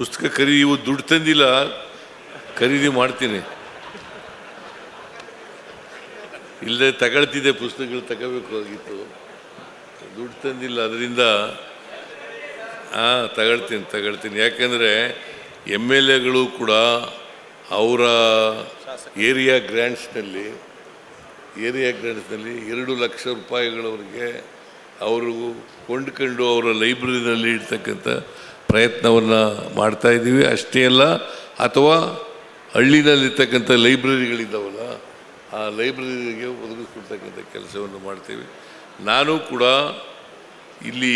ಪುಸ್ತಕ ಖರೀದಿ ಇವತ್ತು ದುಡ್ಡು ತಂದಿಲ್ಲ, ಖರೀದಿ ಮಾಡ್ತೀನಿ. ಇಲ್ಲದೆ ತಗೊಳ್ತಿದ್ದೆ ಪುಸ್ತಕಗಳು ತಗೋಬೇಕಾಗಿತ್ತು ದುಡ್ಡು ತಂದಿಲ್ಲ, ಅದರಿಂದ ಹಾಂ ತಗೊಳ್ತೀನಿ ತಗೊಳ್ತೀನಿ. ಯಾಕೆಂದರೆ ಎಂ ಎಲ್ ಎಗಳು ಕೂಡ ಅವರ ಏರಿಯಾ ಗ್ರ್ಯಾಂಡ್ಸ್ನಲ್ಲಿ ಏರಿಯಾ ಗ್ರ್ಯಾಂಡ್ಸ್ನಲ್ಲಿ ಎರಡು ಲಕ್ಷ ರೂಪಾಯಿಗಳವರಿಗೆ ಅವರು ಕೊಂಡ್ಕೊಂಡು ಅವರ ಲೈಬ್ರರಿನಲ್ಲಿ ಇಡ್ತಕ್ಕಂಥ ಪ್ರಯತ್ನವನ್ನು ಮಾಡ್ತಾ ಇದ್ದೀವಿ. ಅಷ್ಟೇ ಅಲ್ಲ, ಅಥವಾ ಹಳ್ಳಿನಲ್ಲಿರ್ತಕ್ಕಂಥ ಲೈಬ್ರರಿಗಳಿದ್ದಾವಲ್ಲ, ಆ ಲೈಬ್ರರಿಗೆ ಒದಗಿಸ್ಕೊಡ್ತಕ್ಕಂಥ ಕೆಲಸವನ್ನು ಮಾಡ್ತೀವಿ. ನಾನು ಕೂಡ ಇಲ್ಲಿ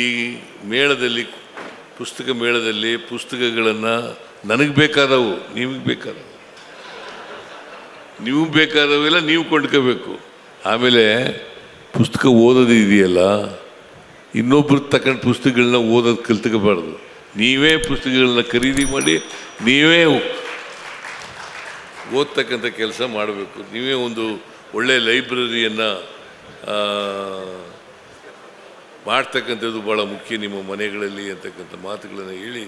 ಮೇಳದಲ್ಲಿ, ಪುಸ್ತಕ ಮೇಳದಲ್ಲಿ ಪುಸ್ತಕಗಳನ್ನು ನನಗೆ ಬೇಕಾದವು, ನಿಮಗೆ ಬೇಕಾದವು. ನೀವು ಬೇಕಾದವೆಲ್ಲ ನೀವು ಕೊಂಡ್ಕೋಬೇಕು. ಆಮೇಲೆ ಪುಸ್ತಕ ಓದೋದು ಇದೆಯಲ್ಲ ಇನ್ನೊಬ್ರು ತಕ್ಕಂಡು ಪುಸ್ತಕಗಳನ್ನ ಓದೋದು ಕಲ್ತ್ಕೋಬಾರ್ದು. ನೀವೇ ಪುಸ್ತಕಗಳನ್ನ ಖರೀದಿ ಮಾಡಿ, ನೀವೇ ಓದ್ತಕ್ಕಂಥ ಕೆಲಸ ಮಾಡಬೇಕು. ನೀವೇ ಒಂದು ಒಳ್ಳೆಯ ಲೈಬ್ರರಿಯನ್ನು ಮಾಡ್ತಕ್ಕಂಥದ್ದು ಭಾಳ ಮುಖ್ಯ ನಿಮ್ಮ ಮನೆಗಳಲ್ಲಿ ಅಂತಕ್ಕಂಥ ಮಾತುಗಳನ್ನು ಹೇಳಿ.